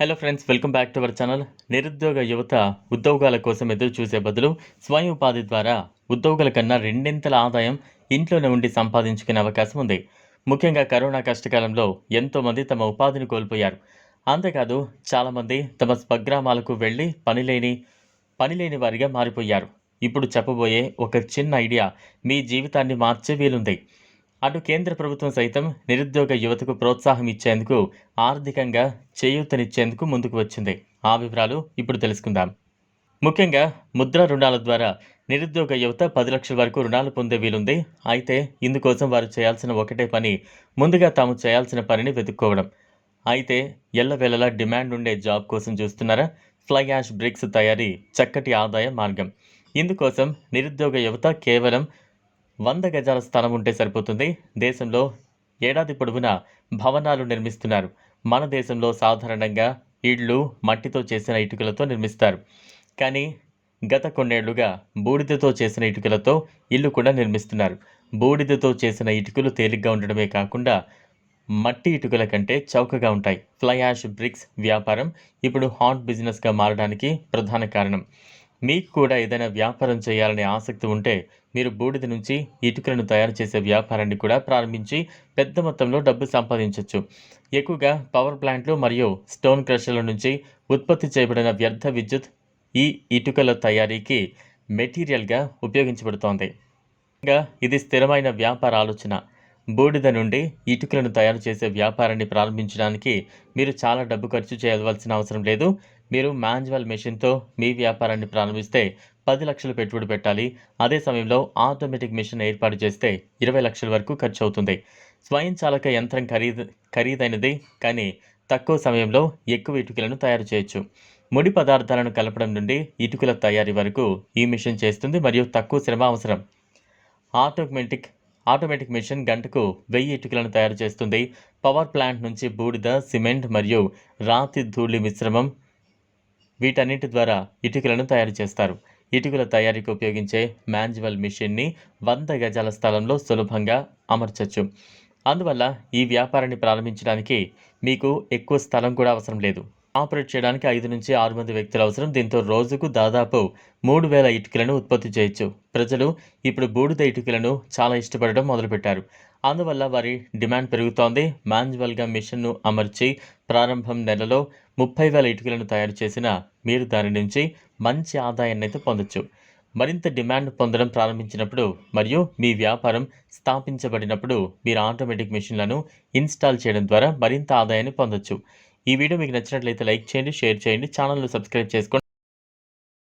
Hello friends welcome back to our channel నిరుద్యోగ యువత ఉద్యోగాల కోసం ఎదురు చూసే బదులు స్వయం ఉపాధి ద్వారా ఉద్యోగుల కన్నా రెండింతల ఆదాయం ఇంట్లోనే ఉండి సంపాదించుకునే అవకాశం ఉంది. ముఖ్యంగా కరోనా కష్టకాలంలో ఎంతోమంది తమ ఉపాధిని కోల్పోయారు. అంతేకాదు చాలామంది తమ స్వగ్రామాలకు వెళ్ళి పనిలేని పనిలేని వారిగా మారిపోయారు. ఇప్పుడు చెప్పబోయే ఒక చిన్న ఐడియా మీ జీవితాన్ని మార్చే వీలుంది. అటు కేంద్ర ప్రభుత్వం సైతం నిరుద్యోగ యువతకు ప్రోత్సాహం ఇచ్చేందుకు ఆర్థికంగా చేయూతనిచ్చేందుకు ముందుకు వచ్చింది. ఆ వివరాలు ఇప్పుడు తెలుసుకుందాం. ముఖ్యంగా ముద్ర రుణాల ద్వారా నిరుద్యోగ యువత పది లక్షల వరకు రుణాలు పొందే వీలుంది. అయితే ఇందుకోసం వారు చేయాల్సిన ఒకటే పని ముందుగా తాము చేయాల్సిన పనిని వెతుక్కోవడం. అయితే ఎల్లవేళలా డిమాండ్ ఉండే జాబ్ కోసం చూస్తున్నారా? ఫ్లై యాష్ బ్రిక్స్ తయారీ చక్కటి ఆదాయ మార్గం. ఇందుకోసం నిరుద్యోగ యువత కేవలం వంద గజాల స్థలం ఉంటే సరిపోతుంది. దేశంలో ఏడాది పొడవునా భవనాలు నిర్మిస్తున్నారు. మన దేశంలో సాధారణంగా ఇళ్ళు మట్టితో చేసిన ఇటుకలతో నిర్మిస్తారు. కానీ గత కొన్నేళ్ళుగా బూడిదతో చేసిన ఇటుకలతో ఇల్లు కూడా నిర్మిస్తున్నారు. బూడిదతో చేసిన ఇటుకలు తేలిగ్గా ఉండడమే కాకుండా మట్టి ఇటుకల కంటే చౌకగా ఉంటాయి. ఫ్లై యాష్ బ్రిక్స్ వ్యాపారం ఇప్పుడు హాట్ బిజినెస్గా మారడానికి ప్రధాన కారణం. మీకు కూడా ఏదైనా వ్యాపారం చేయాలనే ఆసక్తి ఉంటే మీరు బూడిద నుంచి ఇటుకలను తయారు చేసే వ్యాపారాన్ని కూడా ప్రారంభించి పెద్ద మొత్తంలో డబ్బు సంపాదించవచ్చు ఎక్కువగా పవర్ ప్లాంట్లు మరియు స్టోన్ క్రషర్ల నుంచి ఉత్పత్తి చేయబడిన వ్యర్థ విద్యుత్ ఈ ఇటుకల తయారీకి మెటీరియల్గా ఉపయోగించబడుతోంది. ఇంకా ఇది స్థిరమైన వ్యాపార ఆలోచన. బూడిద నుండి ఇటుకలను తయారు చేసే వ్యాపారాన్ని ప్రారంభించడానికి మీరు చాలా డబ్బు ఖర్చు చేయవలసిన అవసరం లేదు. మీరు మాన్యువల్ మెషిన్తో మీ వ్యాపారాన్ని ప్రారంభిస్తే పది లక్షలు పెట్టుబడి పెట్టాలి. అదే సమయంలో ఆటోమేటిక్ మిషన్ ఏర్పాటు చేస్తే ఇరవై లక్షల వరకు ఖర్చు అవుతుంది స్వయంచాలక యంత్రం ఖరీదు ఖరీదైనది కానీ తక్కువ సమయంలో ఎక్కువ ఇటుకలను తయారు చేయొచ్చు. ముడి పదార్థాలను కలపడం నుండి ఇటుకల తయారీ వరకు ఈ మిషన్ చేస్తుంది మరియు తక్కువ శ్రమ అవసరం. ఆటోమేటిక్ ఆటోమేటిక్ మిషన్ గంటకు వెయ్యి ఇటుకలను తయారు చేస్తుంది. పవర్ ప్లాంట్ నుంచి బూడిద సిమెంట్ మరియు రాతి ధూళి మిశ్రమం వీటన్నిటి ద్వారా ఇటుకలను తయారు చేస్తారు. ఇటుకల తయారీకి ఉపయోగించే మాన్యువల్ మిషన్ని వంద గజాల స్థలంలో సులభంగా అమర్చచ్చు. అందువల్ల ఈ వ్యాపారాన్ని ప్రారంభించడానికి మీకు ఎక్కువ స్థలం కూడా అవసరం లేదు. ఆపరేట్ చేయడానికి ఐదు నుంచి ఆరు మంది వ్యక్తులు అవసరం. దీంతో రోజుకు దాదాపు మూడు వేల ఇటుకలను ఉత్పత్తి చేయొచ్చు. ప్రజలు ఇప్పుడు బూడిద ఇటుకలను చాలా ఇష్టపడడం మొదలుపెట్టారు. అందువల్ల వారి డిమాండ్ పెరుగుతోంది. మాన్యువల్గా మిషన్ను అమర్చి ప్రారంభం నెలలో ముప్పై వేల ఇటుకలను తయారు చేసిన మీరు దాని నుంచి మంచి ఆదాయాన్ని అయితే పొందొచ్చు. మరింత డిమాండ్ పొందడం ప్రారంభించినప్పుడు మరియు మీ వ్యాపారం స్థాపించబడినప్పుడు మీరు ఆటోమేటిక్ మిషన్లను ఇన్స్టాల్ చేయడం ద్వారా మరింత ఆదాయాన్ని పొందొచ్చు. ఈ వీడియో మీకు నచ్చినట్లయితే లైక్ చేయండి షేర్ చేయండి ఛానల్ను సబ్స్క్రైబ్ చేసుకోండి.